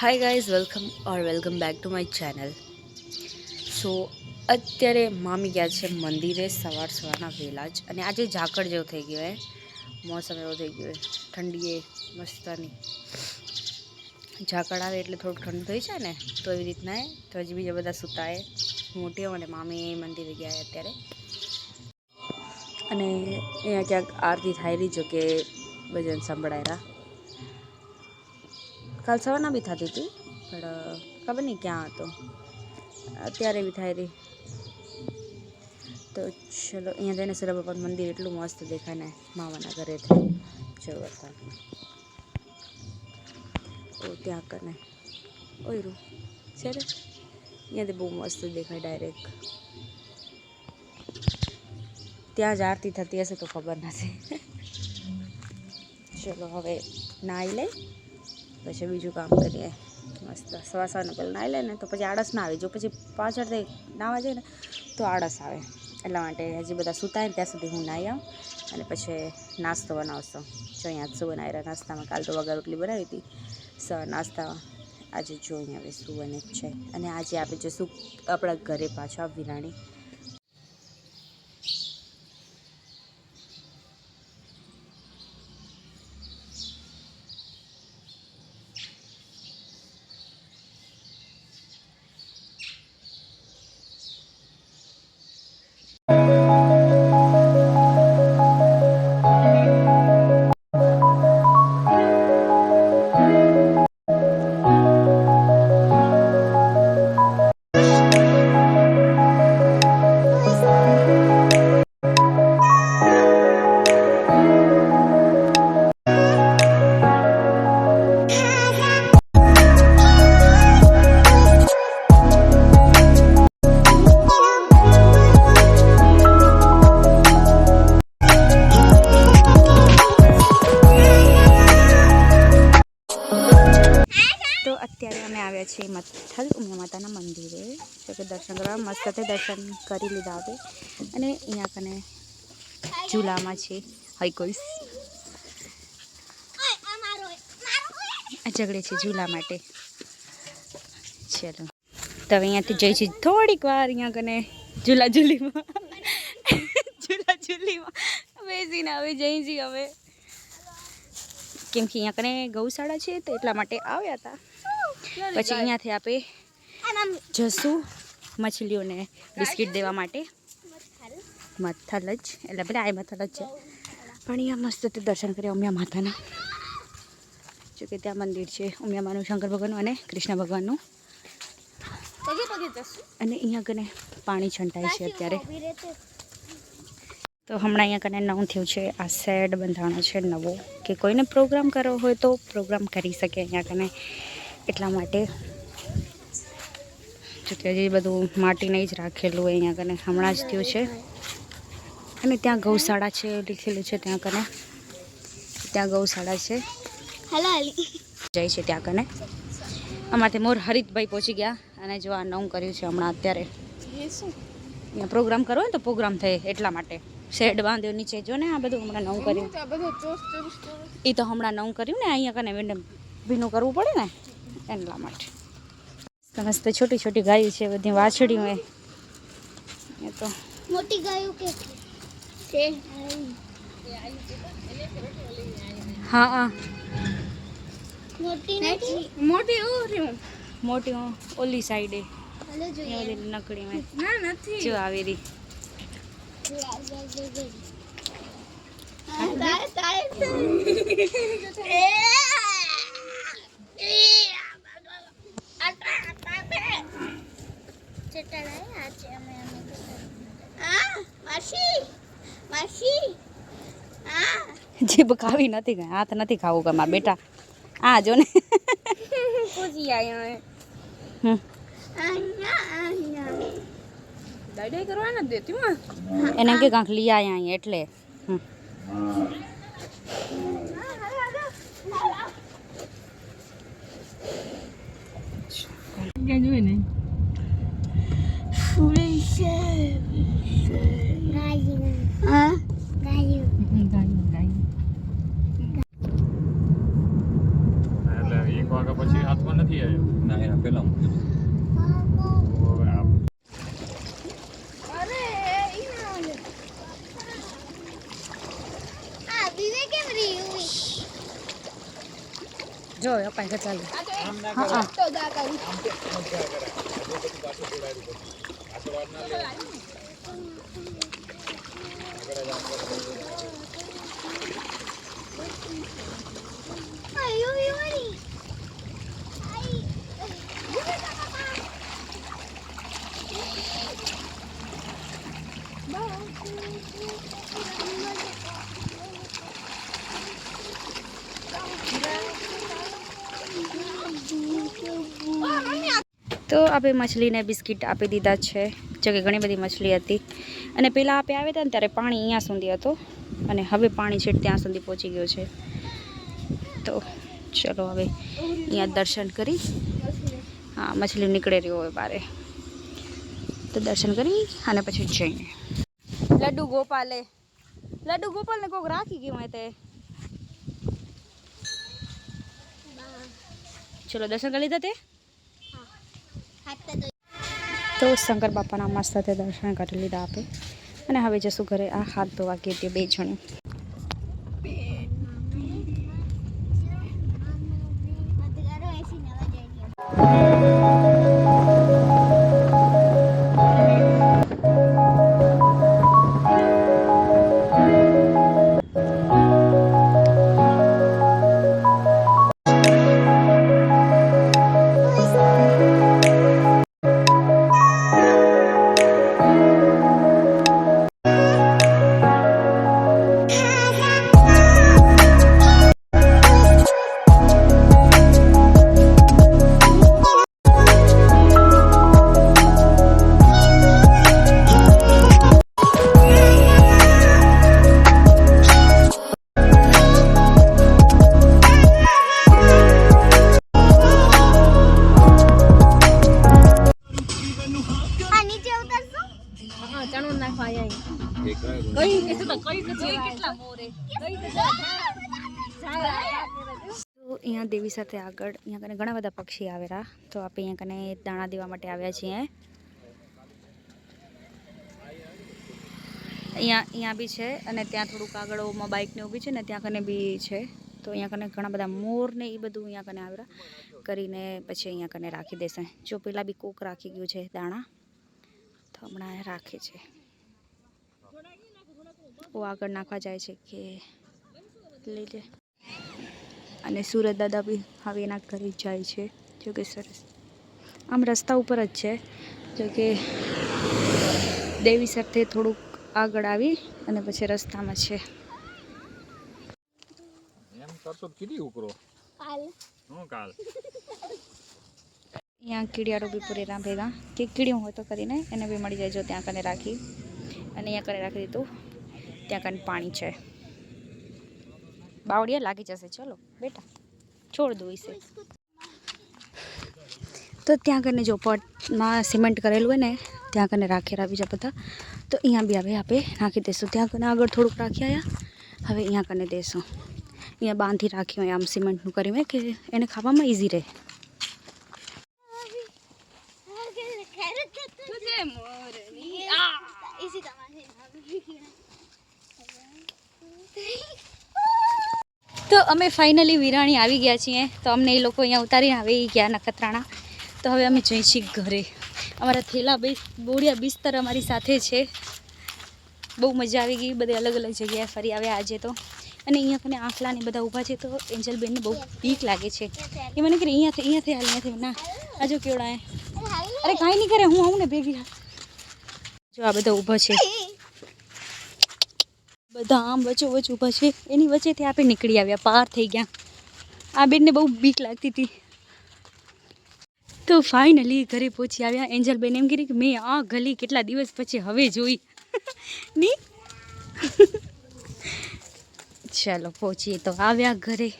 Hi guys welcome or welcome back to my channel so અત્યારે મામી ગયા છે મંદિરે સવાર સવારના વહેલા જ. અને આજે ઝાકળ જેવું થઈ ગયું, હે. મોસમ એવો થઈ ગયો ઠંડીએ મસ્તાની. ઝાકળ આવે એટલે થોડુંક ઠંડુ થઈ જાય ને, તો એવી રીતના એ તો હજી બીજા બધા સૂતા એ મોટી અને મામી મંદિરે ગયા અત્યારે. અને અહીંયા ક્યાંક આરતી થાય રહી જો કે ભજન સંભળાયરા કાલ સવારના બી થતી હતી, પણ ખબર નહીં ક્યાં હતો. અત્યારે બી થાય રહી. તો ચલો, અહીંયા જઈને સૂર્ય બાપાનું મંદિર એટલું મસ્ત દેખાય ને, મામાના ઘરેથી જરૂર ઓ ત્યાં કને. ઓયરું છે ને અહીંયાથી બહુ મસ્ત દેખાય ડાયરેક્ટ ત્યાં જ આરતી થતી હશે તો ખબર નથી. ચલો, હવે નાહી લઈ. પછી બીજું કામ કરીએ. મસ્ત સવા સવારને પહેલાં નાહી લે તો પછી આળસ ના આવે. જો પછી પાછળથી નાવા જાય ને તો આળસ આવે. એટલા માટે હજી બધા સૂતા ને ત્યાં સુધી હું નાહી આવું. અને પછી નાસ્તો બનાવશો. જો અહીંયા શું બનાવી રહ્યા નાસ્તામાં કાલ તો વગર રોટલી બનાવી હતી. સ નાસ્તા આજે જોઈએ હવે શું બને છે. અને આજે આપણે જશું આપણા ઘરે પાછા વિરાણી. આવ્યા છીએ મથલ, ઉમિયા માતાના મંદિરે. જો કે દર્શન કરવા મસ્ત મસ્તથી દર્શન કરી લીધા આવે અને અહીંયા કને ઝૂલામાં છે હૈકોઈસ. ઝઘડે છે ઝૂલા માટે. ચલો. તો હવે અહીંયાથી જઈ છે થોડીક વાર અહીંયા કને ઝૂલા ઝૂલીમાં. ઝૂલા ઝૂલીમાં. બેસીને હવે જઈ છીએ હવે. કેમ કે અહીંયા કને ગૌશાળા છે તો એટલા માટે આવ્યા હતા. પછી અહીંયાથી આપણે જશું મછલીઓને બિસ્કિટ દેવા માટે. મથલ જ. એટલે ભલે આ મથલ જ છે. પણ અહીંયા મસ્ત રીતે દર્શન કર્યા ઉમિયા માતાના. જોકે ત્યાં મંદિર છે. ઉમિયા માનું શંકર ભગવાનનું અને કૃષ્ણ ભગવાનનું. અને અહીંયા કને પાણી છંટાય છે અત્યારે. તો હમણાં અહીંયા કને નવું થયું છે. આ શેડ બંધાણો છે નવો. કે કોઈને પ્રોગ્રામ કરવો હોય તો પ્રોગ્રામ કરી શકે અહીંયા કને એટલા માટે. જો કે હજી બધું માટીને જ રાખેલું હોય અહીંયા કને હમણાં જ થયું છે. અને ત્યાં ગૌશાળા છે લખેલું છે ત્યાં કને. ત્યાં ગૌશાળા છે. જાય છે ત્યાં કને. અમારથી મોર હરિતભાઈ પહોંચી ગયા અને જો આ નવું કર્યું છે હમણાં અત્યારે. અહીંયા પ્રોગ્રામ કરવો હોય ને તો પ્રોગ્રામ થાય એટલા માટે. શેડ બાંધ્યો નીચે જો ને આ બધું હમણાં નવું કર્યું. એ તો હમણાં નવું કર્યું ને અહીંયા કને એને ભીનું કરવું પડે ને? એટલા માટે. મસ્ત છોટી છોટી ગાયો છે બધી વાછડીઓ એ. એ તો. મોટી ગાયો કે છે? હા હા. મોટી નથી? મોટી ઓરી મોટી ઓલી સાઈડે હાલો એ નકડી મેં ના નથી. જો આવી રહી. તારે તારે જીભ ખાવી નથી ગઈ હાથ નથી ખાવું કે મારા બેટા. આ જો ને. પૂછી આવ્યો હમ. દાડાઈ કરવા નથી દેતી માં એને કે કાંક લઈ આયા અહીંયા એટલે. ક્યાં જોઈ ને? ગાયું ગાયું ગાયું એટલે એક વાગ્યા પછી હાથમાં નથી આવ્યો ના એના રહ્યું જો અપાય ચાલુ આમ હા તો કરે. આ બધું પાછું જોડાયેલું બધું. પાછળ વાર ના લે આગળ જ આમ કરે. આયુ યુરી આઈ વિવે કાકા તો આપણે મછલીને બિસ્કિટ આપી દીધા છે જો કે ઘણી બધી મછલી હતી. અને પહેલાં આપણે આવ્યા હતા ને ત્યારે પાણી અહીંયા સુધી હતું. અને હવે પાણી છે ત્યાં સુધી પહોંચી ગયું છે. તો ચલો હવે અહીંયા દર્શન કરી. હા મછલી નીકળે રહ્યો હોય બારે. તો દર્શન કરી અને પછી જઈને. લડ્ડુ ગોપાલે. લડ્ડુ ગોપાલને કોક રાખી ગયું તે. ચલો દર્શન કરી લીધા તે? તો શંકર બાપાના મસ્ત દર્શન કરી લીધા આપે. અને હવે જશું ઘરે આ હાથ ધોવા તે બે જણ અહીંયા દેવી સાથે આગળ અહીંયા કને ઘણા બધા પક્ષી આવેલા. તો આપણે અહીંયા કને દાણા દેવા માટે આવ્યા છીએ. અહીંયા અહીંયા બી છે અને ત્યાં થોડુંક આગળ ઓમાં બાઇકને ઊભી છે ને ત્યાં કને બી છે. તો અહીંયા કને ઘણા બધા મોર ને એ બધું અહીંયા કને આવેલા. કરીને પછી અહીંયા કને રાખી દેશે. જો પેલા બી કોક રાખી ગયું છે દાણા તો હમણાં રાખે છે. ઓ આગળ નાખવા જાય છે કે લઈ લે. અને સુરત દાદા બી હવે એના ઘરે જાય છે. જો કે સરસ. આમ રસ્તા ઉપર જ છે. જો કે દેવી સાથે થોડુંક આગળ આવી અને પછી રસ્તામાં છે. એમ કરશો કીધી ઉકરો હાલ હું કાલ? અહીંયા કીડિયારો બી પૂરેલા ભેગા કે કીડિયું હોય તો કરીને એને બી મળી જાય જો ત્યાં કને રાખી. અને અહીંયા કને રાખી દીધું. ત્યાં કને પાણી છે. બાવળિયા લાગી જશે, ચલો, બેટા, છોડ દો તો ત્યાં કને જો પટમાં સિમેન્ટ કરેલું હોય ને, ત્યાં કને રાખેલા બીજા બધા. તો અહીંયા બી હવે આપણે નાખી દઈશું. ત્યાં કને આગળ થોડુંક રાખી આવ્યા હવે અહીંયા કને દેશું. અહીંયા બાંધી રાખ્યું આમ સિમેન્ટનું કરીને, કે એને ખાવામાં ઇઝી રહે. તો અમે ફાઇનલી વિરાણી આવી ગયા છીએ. તો અમને એ લોકો અહીંયા ઉતારીને આવી ગયા નખત્રાણા. તો હવે અમે જઈ છીએ ઘરે. અમારા થેલા બે બોડિયા બિસ્તર અમારી સાથે છે. બહુ મજા આવી ગઈ. બધે અલગ અલગ જગ્યાએ ફરી આવ્યા આજે તો. અને અહીંયા કને આંખલા ને બધા ઊભા છે તો એન્જલબેનને બહુ બીક લાગે છે. એ મને કે અહીંયાથી અહીંયાથી હાલ અહીંયાથી ના, આજો કેવડા અરે કાંઈ નહીં કરે, હું આવું ને ભેગી. જો આ બધા ઊભા છે. બધા આમ વચ્ચો વચ્ચ ઊભા છે. એની વચ્ચેથી આપણે નીકળી આવ્યા. પાર થઈ ગયા. આ બેનને બહુ બીક લાગતી હતી. તો ફાઇનલી ઘરે પહોંચી આવ્યા. એન્જલ બેન એમ કીધી કે મેં આ ગલી કેટલા દિવસ પછી હવે જોઈ. ચાલો, પહોંચીએ તો આવ્યા ઘરે.